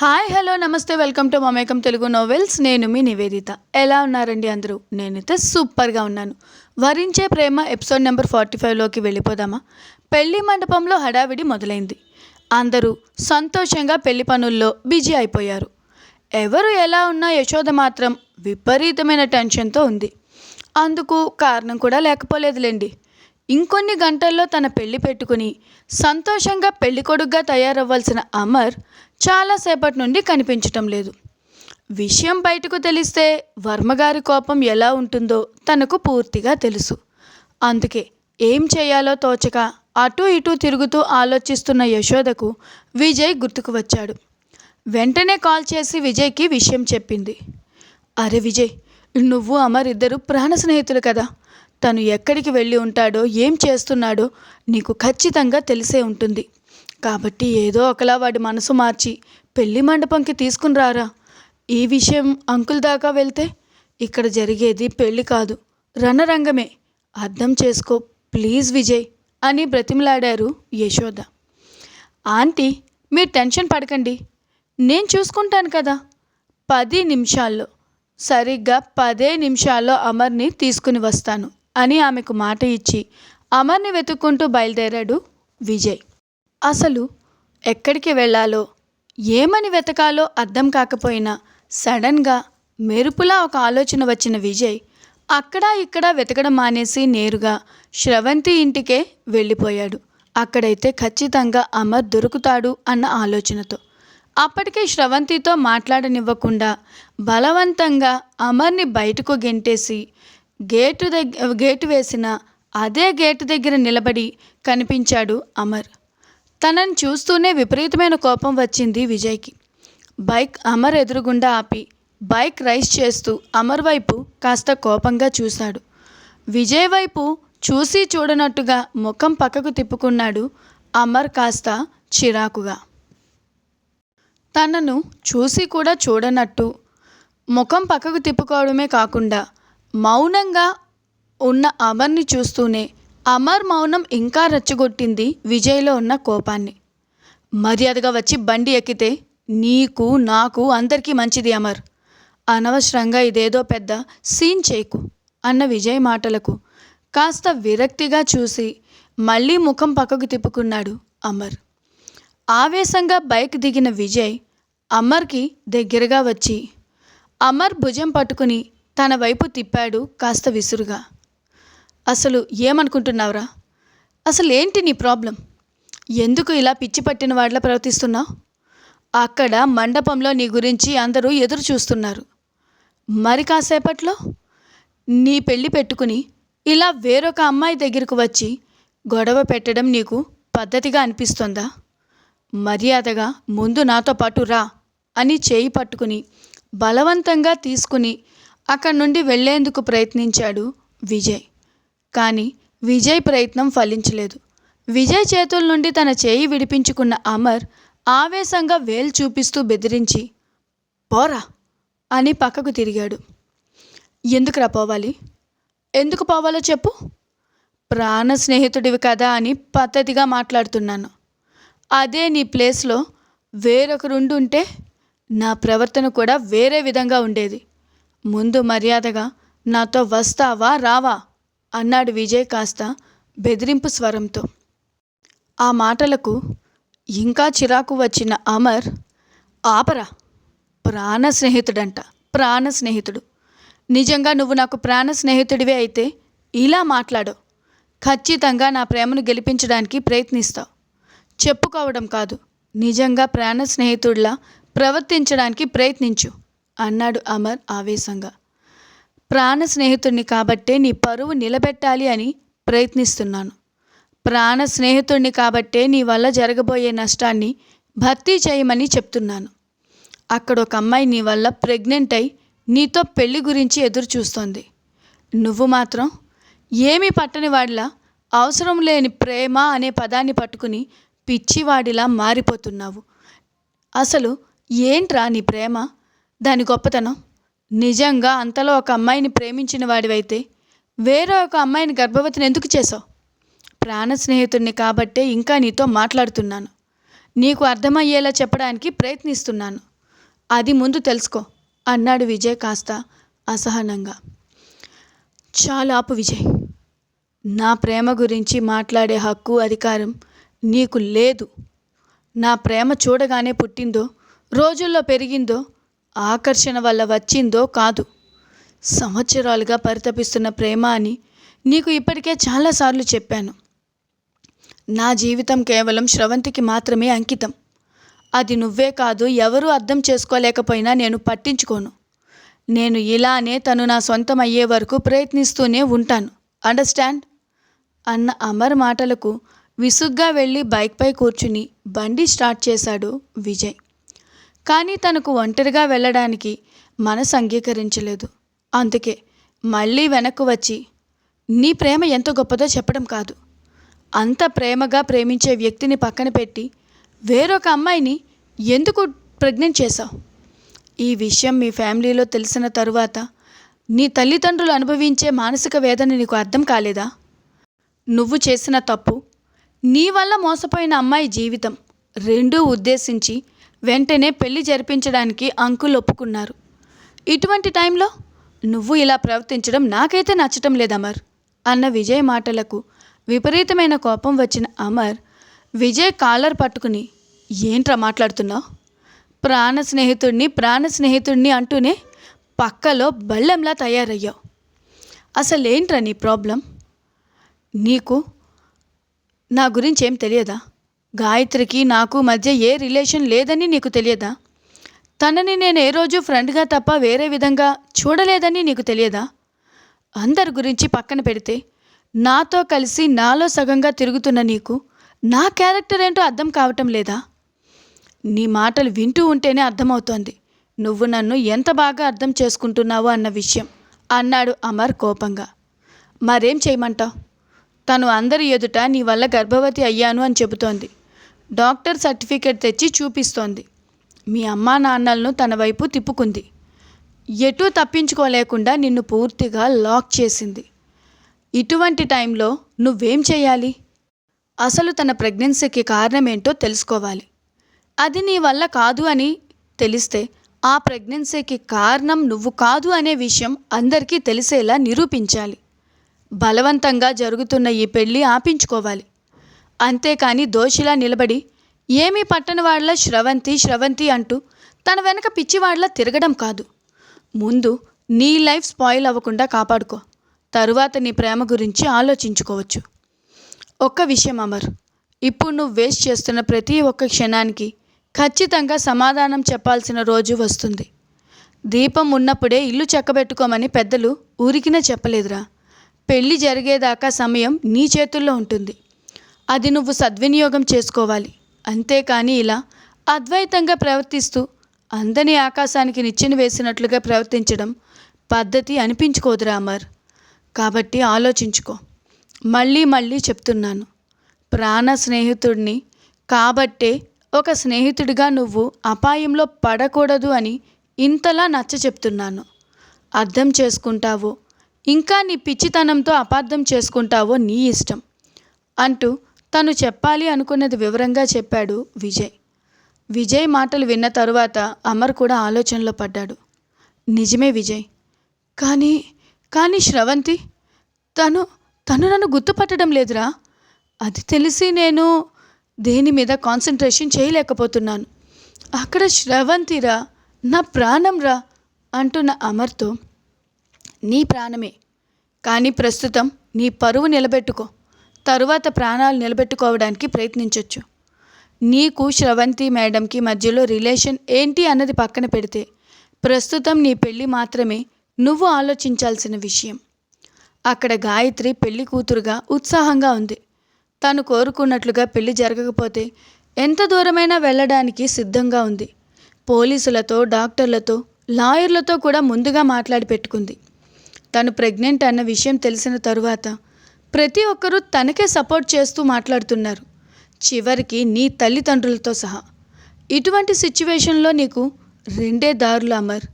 Hi hello నమస్తే welcome to Mamekam Telugu novels. నేను మీ నివేదిత. ఎలా ఉన్నారండి అందరూ? నేనైతే సూపర్గా ఉన్నాను. Varinche Prema episode number forty ఫైవ్లోకి వెళ్ళిపోదామా? పెళ్ళి మండపంలో హడావిడి మొదలైంది. అందరూ సంతోషంగా పెళ్ళి పనుల్లో బిజీ అయిపోయారు. ఎవరు ఎలా ఉన్నా యశోద మాత్రం విపరీతమైన టెన్షన్తో ఉంది. అందుకు కారణం కూడా లేకపోలేదులేండి. ఇంకొన్ని గంటల్లో తన పెళ్ళి పెట్టుకుని సంతోషంగా పెళ్ళి కొడుగ్గా తయారవ్వాల్సిన అమర్ చాలాసేపటి నుండి కనిపించటం లేదు. విషయం బయటకు తెలిస్తే వర్మగారి కోపం ఎలా ఉంటుందో తనకు పూర్తిగా తెలుసు. అందుకే ఏం చేయాలో తోచక అటూ ఇటూ తిరుగుతూ ఆలోచిస్తున్న యశోదకు విజయ్ గుర్తుకు వచ్చాడు. వెంటనే కాల్ చేసి విజయ్కి విషయం చెప్పింది. అరే విజయ్ నువ్వు అమర్ ఇద్దరు ప్రాణ స్నేహితులు కదా. తను ఎక్కడికి వెళ్ళి ఉంటాడో ఏం చేస్తున్నాడో నీకు ఖచ్చితంగా తెలిసే ఉంటుంది. కాబట్టి ఏదో ఒకలా వాడి మనసు మార్చి పెళ్ళి మండపంకి తీసుకుని రారా. ఈ విషయం అంకుల్ దాకా వెళ్తే ఇక్కడ జరిగేది పెళ్ళి కాదు. రణరంగమే. అర్థం చేసుకో. ప్లీజ్ విజయ్ అని బ్రతిమలాడారు యశోద. ఆంటీ మీరు టెన్షన్ పడకండి. నేను చూసుకుంటాను కదా. పది నిమిషాల్లో. సరిగ్గా పదే నిమిషాల్లో అమర్ని తీసుకుని వస్తాను. అని ఆమెకు మాట ఇచ్చి అమర్ని వెతుక్కుంటూ బయలుదేరాడు విజయ్. అసలు ఎక్కడికి వెళ్ళాలో ఏమని వెతకాలో అర్థం కాకపోయినా సడన్గా మెరుపులా ఒక ఆలోచన వచ్చిన విజయ్ అక్కడ ఇక్కడ వెతకడం మానేసి నేరుగా శ్రవంతి ఇంటికే వెళ్ళిపోయాడు. అక్కడైతే ఖచ్చితంగా అమర్ దొరుకుతాడు అన్న ఆలోచనతో. అప్పటికే శ్రవంతితో మాట్లాడనివ్వకుండా బలవంతంగా అమర్ని బయటకు గెంటేసి గేటు దగ్గ గేటు వేసిన అదే గేటు దగ్గర నిలబడి కనిపించాడు అమర్. తనని చూస్తూనే విపరీతమైన కోపం వచ్చింది విజయ్కి. బైక్ అమర్ ఎదురుగుండా ఆపి బైక్ రైస్ చేస్తూ అమర్ వైపు కాస్త కోపంగా చూశాడు. విజయ్ వైపు చూసి చూడనట్టుగా ముఖం పక్కకు తిప్పుకున్నాడు అమర్ కాస్త చిరాకుగా. తనను చూసి కూడా చూడనట్టు ముఖం పక్కకు తిప్పుకోవడమే కాకుండా మౌనంగా ఉన్న అమర్ని చూస్తూనే అమర్ మౌనం ఇంకా రెచ్చగొట్టింది విజయ్లో ఉన్న కోపాన్ని. మర్యాదగా వచ్చి బండి ఎక్కితే నీకు నాకు అందరికీ మంచిది అమర్. అనవసరంగా ఇదేదో పెద్ద సీన్ చేయకు అన్న విజయ్ మాటలకు కాస్త విరక్తిగా చూసి మళ్ళీ ముఖం పక్కకు తిప్పుకున్నాడు అమర్. ఆవేశంగా బైక్ దిగిన విజయ్ అమర్కి దగ్గరగా వచ్చి అమర్ భుజం పట్టుకుని తన వైపు తిప్పాడు కాస్త విసురుగా. అసలు ఏమనుకుంటున్నావురా? అసలు ఏంటి నీ ప్రాబ్లం? ఎందుకు ఇలా పిచ్చి పట్టిన వాళ్ళ ప్రవర్తిస్తున్నావు? అక్కడ మండపంలో నీ గురించి అందరూ ఎదురు చూస్తున్నారు. మరి కాసేపట్లో నీ పెళ్ళి పెట్టుకుని ఇలా వేరొక అమ్మాయి దగ్గరకు వచ్చి గొడవ పెట్టడం నీకు పద్ధతిగా అనిపిస్తుందా? మర్యాదగా ముందు నాతో పాటు రా అని చేయి పట్టుకుని బలవంతంగా తీసుకుని అక్కడి నుండి వెళ్ళేందుకు ప్రయత్నించాడు విజయ్. కానీ విజయ్ ప్రయత్నం ఫలించలేదు. విజయ్ చేతుల నుండి తన చేయి విడిపించుకున్న అమర్ ఆవేశంగా వేలు చూపిస్తూ బెదిరించి పోరా అని పక్కకు తిరిగాడు. ఎందుకురా పోవాలి? ఎందుకు పోవాలో చెప్పు. ప్రాణ స్నేహితుడివి కదా అని పద్ధతిగా మాట్లాడుతున్నాను. అదే నీ ప్లేస్లో వేరొకరుండుంటే నా ప్రవర్తన కూడా వేరే విధంగా ఉండేది. ముందు మర్యాదగా నాతో వస్తావా రావా? అన్నాడు విజయ్ కాస్త బెదిరింపు స్వరంతో. ఆ మాటలకు ఇంకా చిరాకు వచ్చిన అమర్ ఆపరా ప్రాణ స్నేహితుడంట ప్రాణ స్నేహితుడు. నిజంగా నువ్వు నాకు ప్రాణ స్నేహితుడివే అయితే ఇలా మాట్లాడు. ఖచ్చితంగా నా ప్రేమను గెలిపించడానికి ప్రయత్నిస్తావు. చెప్పుకోవడం కాదు నిజంగా ప్రాణ స్నేహితుడిలా ప్రవర్తించడానికి ప్రయత్నించు. అన్నాడు అమర్ ఆవేశంగా. ప్రాణ స్నేహితుడిని కాబట్టే నీ పరువు నిలబెట్టాలి అని ప్రయత్నిస్తున్నాను. ప్రాణ స్నేహితుడిని కాబట్టే నీ వల్ల జరగబోయే నష్టాన్ని భర్తీ చేయమని చెప్తున్నాను. అక్కడ ఒక అమ్మాయి నీ వల్ల ప్రెగ్నెంట్ అయి నీతో పెళ్ళి గురించి ఎదురు చూస్తోంది నువ్వు మాత్రం ఏమీ పట్టని వాడిలా అవసరం లేని ప్రేమ అనే పదాన్ని పట్టుకుని పిచ్చివాడిలా మారిపోతున్నావు. అసలు ఏంట్రా నీ ప్రేమ? దాని గొప్పతనం నిజంగా అంతలో ఒక అమ్మాయిని ప్రేమించిన వాడివైతే వేరే ఒక అమ్మాయిని గర్భవతిని ఎందుకు చేసావు ప్రాణ స్నేహితుడిని కాబట్టే ఇంకా నీతో మాట్లాడుతున్నాను. నీకు అర్థమయ్యేలా చెప్పడానికి ప్రయత్నిస్తున్నాను. అది ముందు తెలుసుకో అన్నాడు విజయ్ కాస్త అసహనంగా. చాలా ఆపు విజయ్. నా ప్రేమ గురించి మాట్లాడే హక్కు అధికారం నీకు లేదు. నా ప్రేమ చూడగానే పుట్టిందో రోజుల్లో పెరిగిందో ఆకర్షణ వల్ల వచ్చిందో కాదు. సంవత్సరాలుగా పరితపిస్తున్న ప్రేమ అని నీకు ఇప్పటికే చాలాసార్లు చెప్పాను. నా జీవితం కేవలం స్రవంతికి మాత్రమే అంకితం. అది నువ్వే కాదు ఎవరూ అర్థం చేసుకోలేకపోయినా నేను పట్టించుకోను. నేను ఇలానే తను నా సొంతం అయ్యే వరకు ప్రయత్నిస్తూనే ఉంటాను. అండర్స్టాండ్? అన్న అమర్ మాటలకు విసుగ్గా వెళ్ళి బైక్పై కూర్చుని బండి స్టార్ట్ చేశాడు విజయ్. కానీ తనకు ఒంటరిగా వెళ్ళడానికి మనసు అంగీకరించలేదు. అందుకే మళ్ళీ వెనక్కు వచ్చి నీ ప్రేమ ఎంత గొప్పదో చెప్పడం కాదు. అంత ప్రేమగా ప్రేమించే వ్యక్తిని పక్కన పెట్టి వేరొక అమ్మాయిని ఎందుకు ప్రెగ్నెంట్ చేశావు? ఈ విషయం మీ ఫ్యామిలీలో తెలిసిన తరువాత నీ తల్లిదండ్రులు అనుభవించే మానసిక వేదన నీకు అర్థం కాలేదా? నువ్వు చేసిన తప్పు నీ వల్ల మోసపోయిన అమ్మాయి జీవితం రెండూ ఉద్దేశించి వెంటనే పెళ్ళి జరిపించడానికి అంకుల్ ఒప్పుకున్నారు. ఇటువంటి టైంలో నువ్వు ఇలా ప్రవర్తించడం నాకైతే నచ్చటం లేదు అమర్ అన్న విజయ్ మాటలకు విపరీతమైన కోపం వచ్చిన అమర్ విజయ్ కాలర్ పట్టుకుని ఏంట్రా మాట్లాడుతున్నావు? ప్రాణ స్నేహితుడిని ప్రాణ స్నేహితుడిని అంటూనే పక్కలో బళ్ళెంలా తయారయ్యావు. అసలేంట్రా నీ ప్రాబ్లం? నీకు? నా గురించి ఏం తెలియదా? గాయత్రికి నాకు మధ్య ఏ రిలేషన్ లేదని నీకు తెలియదా? తనని నేను ఏ రోజు ఫ్రెండ్గా తప్ప వేరే విధంగా చూడలేదని నీకు తెలియదా? అందరి గురించి పక్కన పెడితే నాతో కలిసి నాలో సగంగా తిరుగుతున్న నీకు నా క్యారెక్టర్ ఏంటో అర్థం కావటం లేదా? నీ మాటలు వింటూ ఉంటేనే అర్థమవుతోంది. నువ్వు నన్ను ఎంత బాగా అర్థం చేసుకుంటున్నావో అన్న విషయం అన్నాడు అమర్ కోపంగా. మరేం చేయమంటావు? తను అందరి ఎదుట నీ వల్ల గర్భవతి అయ్యాను అని చెబుతోంది. డాక్టర్ సర్టిఫికేట్ తెచ్చి చూపిస్తోంది. మీ అమ్మా నాన్నలను తన వైపు తిప్పుకుంది. ఎటూ తప్పించుకోలేకుండా నిన్ను పూర్తిగా లాక్ చేసింది. ఇటువంటి టైంలో నువ్వేం చేయాలి? అసలు తన ప్రెగ్నెన్సీకి కారణం ఏంటో తెలుసుకోవాలి. అది నీ వల్ల కాదు అని తెలిస్తే ఆ ప్రెగ్నెన్సీకి కారణం నువ్వు కాదు అనే విషయం అందరికీ తెలిసేలా నిరూపించాలి. బలవంతంగా జరుగుతున్న ఈ పెళ్ళి ఆపించుకోవాలి. అంతేకాని దోషిలా నిలబడి ఏమీ పట్టని శ్రవంతి స్రవంతి అంటూ తన వెనక పిచ్చివాడలా తిరగడం కాదు. ముందు నీ లైఫ్ స్పాయిల్ అవ్వకుండా కాపాడుకో. తరువాత నీ ప్రేమ గురించి ఆలోచించుకోవచ్చు. ఒక్క విషయం అమర్ ఇప్పుడు నువ్వు వేస్ట్ చేస్తున్న ప్రతి ఒక్క క్షణానికి ఖచ్చితంగా సమాధానం చెప్పాల్సిన రోజు వస్తుంది. దీపం ఉన్నప్పుడే ఇల్లు చక్కబెట్టుకోమని పెద్దలు ఊరికినే చెప్పలేదురా. పెళ్ళి జరిగేదాకా సమయం నీ చేతుల్లో ఉంటుంది. అది నువ్వు సద్వినియోగం చేసుకోవాలి. అంతేకాని ఇలా అద్వైతంగా ప్రవర్తిస్తూ అందని ఆకాశానికి నిచ్చెన వేసినట్లుగా ప్రవర్తించడం పద్ధతి అనిపించుకోదురా అమర్ కాబట్టి ఆలోచించుకో. మళ్ళీ మళ్ళీ చెప్తున్నాను. ప్రాణ స్నేహితుడిని కాబట్టే ఒక స్నేహితుడిగా నువ్వు అపాయంలో పడకూడదు అని ఇంతలా నచ్చ చెప్తున్నాను. అర్థం చేసుకుంటావో. ఇంకా నీ పిచ్చితనంతో అపార్థం చేసుకుంటావో నీ ఇష్టం. అంటూ తను చెప్పాలి అనుకున్నది వివరంగా చెప్పాడు విజయ్. విజయ్ మాటలు విన్న తరువాత అమర్ కూడా ఆలోచనలో పడ్డాడు. నిజమే విజయ్. కానీ కానీ శ్రవంతి తను తను నన్ను గుర్తుపట్టడం లేదురా. అది తెలిసి నేను దేని మీద కాన్సన్ట్రేషన్ చేయలేకపోతున్నాను. అక్కడ శ్రవంతిరా నా ప్రాణంరా అంటున్న అమర్తో నీ ప్రాణమే. కానీ ప్రస్తుతం నీ పరువు నిలబెట్టుకో. తరువాత ప్రాణాలు నిలబెట్టుకోవడానికి ప్రయత్నించవచ్చు నీకు శ్రవంతి మేడంకి మధ్యలో రిలేషన్ ఏంటి అన్నది పక్కన పెడితే ప్రస్తుతం నీ పెళ్ళి మాత్రమే నువ్వు ఆలోచించాల్సిన విషయం. అక్కడ గాయత్రి పెళ్ళి కూతురుగా ఉత్సాహంగా ఉంది. తను కోరుకున్నట్లుగా పెళ్ళి జరగకపోతే ఎంత దూరమైనా వెళ్ళడానికి సిద్ధంగా ఉంది. పోలీసులతో డాక్టర్లతో లాయర్లతో కూడా ముందుగా మాట్లాడి పెట్టుకుంది. తను ప్రెగ్నెంట్ అన్న విషయం తెలిసిన తరువాత ప్రతి ఒక్కరూ తనకే సపోర్ట్ చేస్తూ మాట్లాడుతున్నారు. చివరికి నీ తల్లిదండ్రులతో సహా. ఇటువంటి సిచ్యువేషన్లో నీకు రెండే దారులు అమర్.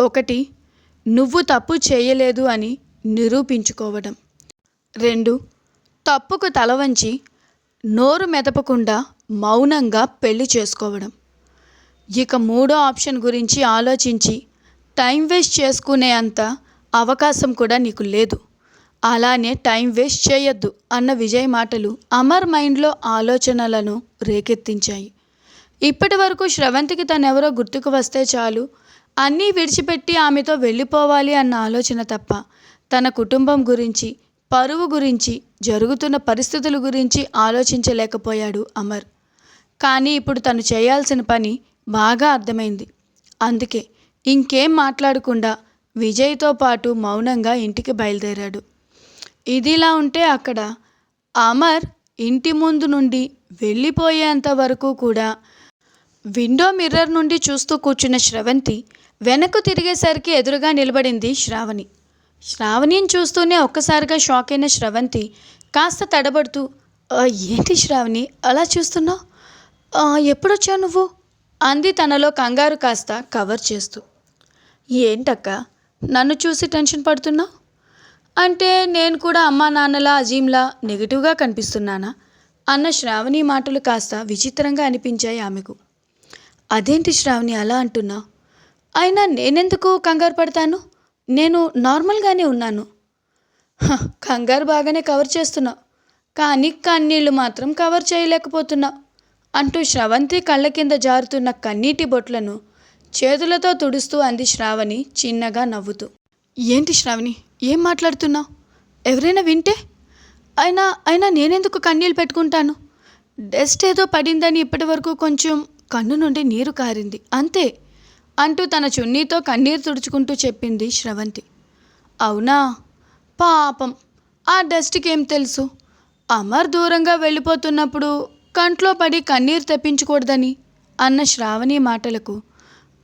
ఒకటి నువ్వు తప్పు చేయలేదు అని నిరూపించుకోవడం. రెండు తప్పుకు తల వంచి నోరు మెదపకుండా మౌనంగా పెళ్ళి చేసుకోవడం. ఇక మూడో ఆప్షన్ గురించి ఆలోచించి టైం వేస్ట్ చేసుకునే అంత అవకాశం కూడా నీకు లేదు. అలానే టైం వేస్ట్ చేయొద్దు అన్న విజయ్ మాటలు అమర్ మైండ్లో ఆలోచనలను రేకెత్తించాయి. ఇప్పటి వరకు శ్రవంతికి తనెవరో గుర్తుకు వస్తే చాలు. అన్నీ విడిచిపెట్టి ఆమెతో వెళ్ళిపోవాలి అన్న ఆలోచన తప్ప తన కుటుంబం గురించి పరువు గురించి జరుగుతున్న పరిస్థితుల గురించి ఆలోచించలేకపోయాడు అమర్. కానీ ఇప్పుడు తను చేయాల్సిన పని బాగా అర్థమైంది. అందుకే ఇంకేం మాట్లాడకుండా విజయ్తో పాటు మౌనంగా ఇంటికి బయలుదేరాడు. ఇదిలా ఉంటే అక్కడ. అమర్ ఇంటి ముందు నుండి వెళ్ళిపోయేంత వరకు కూడా విండో మిర్రర్ నుండి చూస్తూ కూర్చున్న శ్రవంతి వెనక్కు తిరిగేసరికి ఎదురుగా నిలబడింది శ్రావణి. శ్రావణిని చూస్తూనే ఒక్కసారిగా షాక్ అయిన శ్రవంతి కాస్త తడబడుతూ ఏంటి శ్రావణి? అలా చూస్తున్నావు? ఎప్పుడొచ్చావు నువ్వు? అంది తనలో కంగారు కాస్త కవర్ చేస్తూ. ఏంటక్క? నన్ను చూసి టెన్షన్ పడుతున్నావు? అంటే నేను కూడా అమ్మా నాన్నలా అజీంలా నెగిటివ్గా కనిపిస్తున్నానా? అన్న శ్రావణి మాటలు కాస్త విచిత్రంగా అనిపించాయి ఆమెకు. అదేంటి శ్రావణి అలా అంటున్నావు అయినా నేనెందుకు కంగారు పడతాను? నేను నార్మల్గానే ఉన్నాను. కంగారు బాగానే కవర్ చేస్తున్నావు కానీ కన్నీళ్ళు మాత్రం కవర్ చేయలేకపోతున్నావు అంటూ శ్రవంతి కళ్ళ కింద జారుతున్న కన్నీటి బొట్లను చేతులతో తుడుస్తూ అంది శ్రావణి చిన్నగా నవ్వుతూ. ఏంటి శ్రావణి? ఏం మాట్లాడుతున్నావు? ఎవరైనా వింటే? అయినా అయినా నేనెందుకు కన్నీళ్ళు పెట్టుకుంటాను? డస్ట్ ఏదో పడిందని ఇప్పటి వరకు కొంచెం కన్ను నుండి నీరు కారింది. అంతే అంటూ తన చున్నీతో కన్నీరు తుడుచుకుంటూ చెప్పింది శ్రవంతి. అవునా? పాపం ఆ డస్ట్కి ఏం తెలుసు? అమర్ దూరంగా వెళ్ళిపోతున్నప్పుడు కంట్లో పడి కన్నీరు తెప్పించకూడదని అన్న శ్రావణి మాటలకు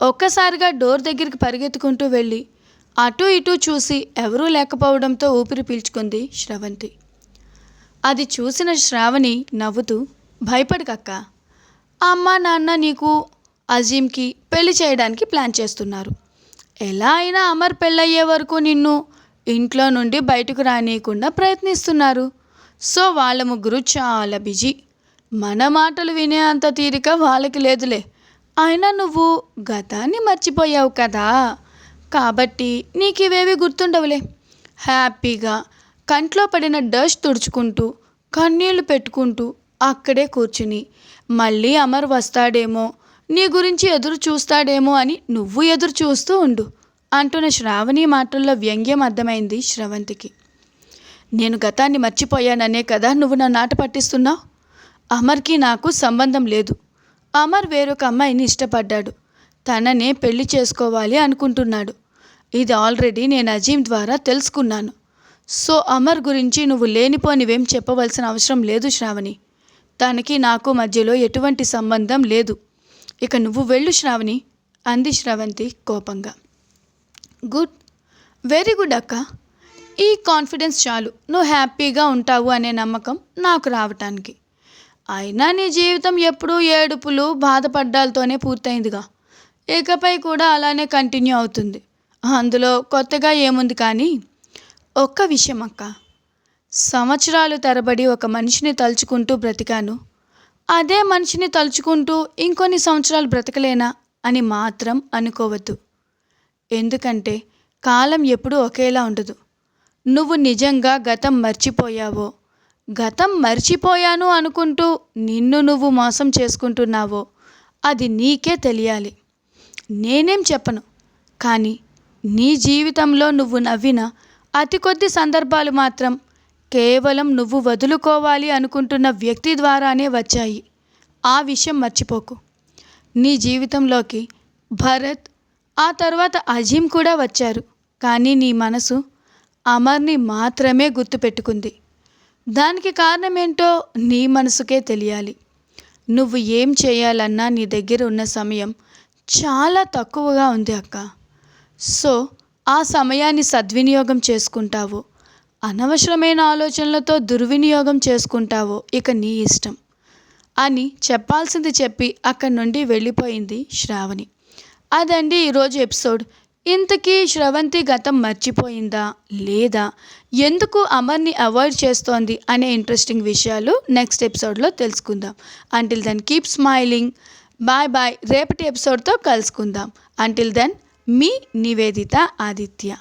ఒక్కసారిగా డోర్ దగ్గరికి పరిగెత్తుకుంటూ వెళ్ళి అటూ ఇటూ చూసి ఎవరూ లేకపోవడంతో ఊపిరి పీల్చుకుంది శ్రవంతి. అది చూసిన శ్రావణి నవ్వుతూ భయపడకక్క. అమ్మ నాన్న నీకు అజీంకి పెళ్ళి చేయడానికి ప్లాన్ చేస్తున్నారు. ఎలా అయినా అమర్ పెళ్ళయ్యే వరకు నిన్ను ఇంట్లో నుండి బయటకు రానియకుండా ప్రయత్నిస్తున్నారు. సో వాళ్ళ ముగ్గురు చాలా బిజీ. మన మాటలు వినే అంత తీరిక వాళ్ళకి లేదులే. అయినా నువ్వు గతాన్ని మర్చిపోయావు కదా. కాబట్టి నీకు ఇవేవి గుర్తుండవులే. హ్యాపీగా కంట్లో పడిన డస్ట్ తుడుచుకుంటూ కన్నీళ్ళు పెట్టుకుంటూ అక్కడే కూర్చుని మళ్ళీ అమర్ వస్తాడేమో నీ గురించి ఎదురు చూస్తాడేమో అని నువ్వు ఎదురు చూస్తూ ఉండు అంటున్న శ్రావణి మాటల్లో వ్యంగ్యం అర్థమైంది శ్రవంతికి. నేను గతాన్ని మర్చిపోయాననే కదా నువ్వు నా నాట పట్టిస్తున్నావు? అమర్కి నాకు సంబంధం లేదు. అమర్ వేరొక అమ్మాయిని ఇష్టపడ్డాడు. తననే పెళ్ళి చేసుకోవాలి అనుకుంటున్నాడు. ఇది ఆల్రెడీ నేను అజీం ద్వారా తెలుసుకున్నాను. సో అమర్ గురించి నువ్వు లేనిపోనివేం చెప్పవలసిన అవసరం లేదు శ్రావణి. తనకి నాకు మధ్యలో ఎటువంటి సంబంధం లేదు. ఇక నువ్వు వెళ్ళు శ్రావణి అంది శ్రవంతి కోపంగా. గుడ్. వెరీ గుడ్ అక్క. ఈ కాన్ఫిడెన్స్ చాలు. నువ్వు హ్యాపీగా ఉంటావు అనే నమ్మకం నాకు రావటానికి. అయినా నీ జీవితం ఎప్పుడూ ఏడుపులు బాధపడ్డాలతోనే పూర్తయిందిగా. ఇకపై కూడా అలానే కంటిన్యూ అవుతుంది. అందులో కొత్తగా ఏముంది కానీ ఒక్క విషయం అక్క. సంవత్సరాలు తరబడి ఒక మనిషిని తలుచుకుంటూ బ్రతికాను. అదే మనిషిని తలుచుకుంటూ ఇంకొన్ని సంవత్సరాలు బ్రతకలేనా అని మాత్రం అనుకోవద్దు. ఎందుకంటే కాలం ఎప్పుడూ ఒకేలా ఉండదు. నువ్వు నిజంగా గతం మర్చిపోయావో గతం మర్చిపోయాను అనుకుంటూ నిన్ను నువ్వు మోసం చేసుకుంటున్నావో అది నీకే తెలియాలి. నేనేం చెప్పను. కానీ నీ జీవితంలో నువ్వు నవ్విన అతి కొద్ది సందర్భాలు మాత్రం కేవలం నువ్వు వదులుకోవాలి అనుకుంటున్న వ్యక్తి ద్వారానే వచ్చాయి. ఆ విషయం మర్చిపోకు. నీ జీవితంలోకి భరత్ ఆ తర్వాత అజీం కూడా వచ్చారు. కానీ నీ మనసు అమర్ని మాత్రమే గుర్తుపెట్టుకుంది. దానికి కారణమేంటో నీ మనసుకే తెలియాలి. నువ్వు ఏం చేయాలన్నా నీ దగ్గర ఉన్న సమయం చాలా తక్కువగా ఉంది అక్క. సో ఆ సమయాన్ని సద్వినియోగం చేసుకుంటావో. అనవసరమైన ఆలోచనలతో దుర్వినియోగం చేసుకుంటావో. ఇక నీ ఇష్టం. అని చెప్పాల్సింది చెప్పి అక్కడి నుండి వెళ్ళిపోయింది శ్రావణి. అదండి ఈరోజు ఎపిసోడ్. ఇంతకీ శ్రవంతి గతం మర్చిపోయిందా? లేదా? ఎందుకు అమర్ని అవాయిడ్ చేస్తోంది? అనే ఇంట్రెస్టింగ్ విషయాలు నెక్స్ట్ ఎపిసోడ్లో తెలుసుకుందాం. Until then keep smiling bye bye. రేపటి ఎపిసోడ్తో కలుసుకుందాం. అంటిల్ దెన్ మీ నివేదిత ఆదిత్య.